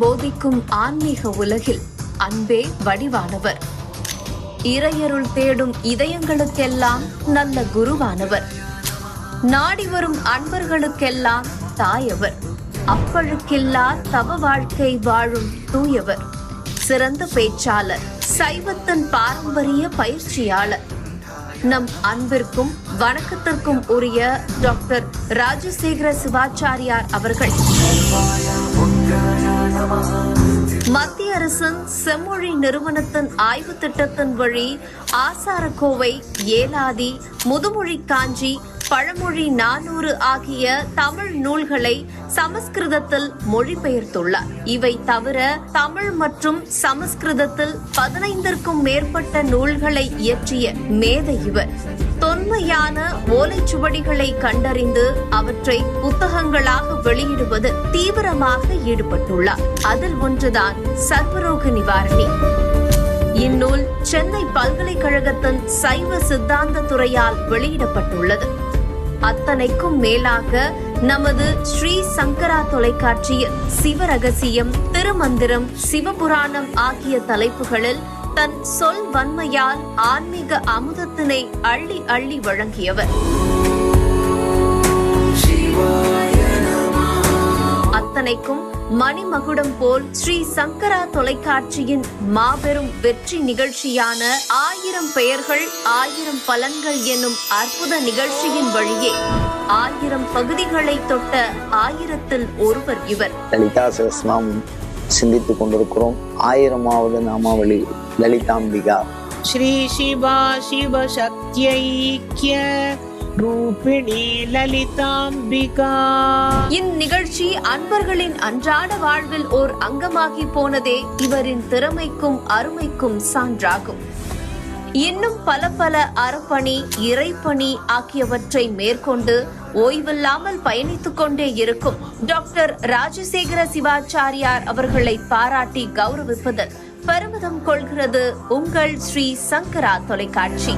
போதிக்கும் ஆன்மீக உலகில் அன்பே வடிவானவர். இறையருள் தேடும் இதயங்களுக்கெல்லாம் நல்ல குருவானவர். நாடி வரும் அன்பர்களுக்கெல்லாம் தாயவர். அப்பழுக்கில்லா தவ வாழ்க்கை வாழும் தூயவர். சிறந்த பேச்சாளர் சைவத்தன் பாரம்பரிய பயிற்சியாளர். நம் அன்பிற்கும் வணக்கத்திற்கும் உரிய டாக்டர் ராஜசேகர சிவாச்சாரியார் அவர்கள். மத்திய அரசின் செம்மொழி நிறுவனத்தின் ஆய்வு திட்டத்தின் வழி ஆசாரக்கோவை ஏலாதி முதுமொழி காஞ்சி பழமொழி நானூறு ஆகிய தமிழ் நூல்களை சமஸ்கிருதத்தில் மொழிபெயர்த்துள்ளார். இவை தவிர தமிழ் மற்றும் சமஸ்கிருதத்தில் பதினைந்திற்கும் மேற்பட்ட நூல்களை இயற்றிய மேதை இவர். தொன்மையான ஓலைச்சுவடிகளை கண்டறிந்து அவற்றை புத்தகங்களாக வெளியிடுவது தீவிரமாக ஈடுபட்டுள்ளார். அதில் ஒன்றுதான் சர்வரோக நிவாரணி. இந்நூல் சென்னை பல்கலைக்கழகத்தின் சைவ சித்தாந்த துறையால் வெளியிடப்பட்டுள்ளது. அத்தனைக்கும் மேலாக நமது ஸ்ரீ சங்கரா தொலைக்காட்சியில் சிவரகசியம் திருமந்திரம் சிவபுராணம் ஆகிய தலைப்புகளில் தன் சொல் வன்மையால் ஆன்மீக அமுதத்தினை அள்ளி அள்ளி வழங்கியவர். சிந்தனைக்கும் மணிமகுடம் போல் ஸ்ரீ சங்கரா தொலைக்காட்சியின் மாபெரும் வெற்றி நிகழ்ச்சியான ஆயிரம் பெயர்கள் ஆயிரம் பலன்கள் என்னும் அற்புத நிகழ்ச்சியின் வழியே ஆயிரம் பகுதிகளை தொட்ட ஆயிரத்தில் ஒருவர் இவர். லலிதா சகஸ்நாம் சிந்தித்துக் கொண்டிருக்கிறோம். ஆயிரமாவது நாமாவளி லலிதாம்பிகா. ஸ்ரீ சிவா சிவ சக்தியைக்கிய ரூபிணி லலிதாம்பிகா இந்நிகழ்ச்சி அன்பர்களின் அன்றாட வாழ்வில் ஓர் அங்கமாகி போனதே இவரின் திறமைக்கும் அருமைக்கும் சான்றாகும். இன்னும் பல பல அறப்பணி இறைப்பணி ஆகியவற்றை மேற்கொண்டு ஓய்வில்லாமல் பயணித்துக் கொண்டே இருக்கும் டாக்டர் ராஜசேகர சிவாச்சாரியார் அவர்களை பாராட்டி கௌரவிப்பது பெருமிதம் கொள்கிறது உங்கள் ஸ்ரீ சங்கரா தொலைக்காட்சி.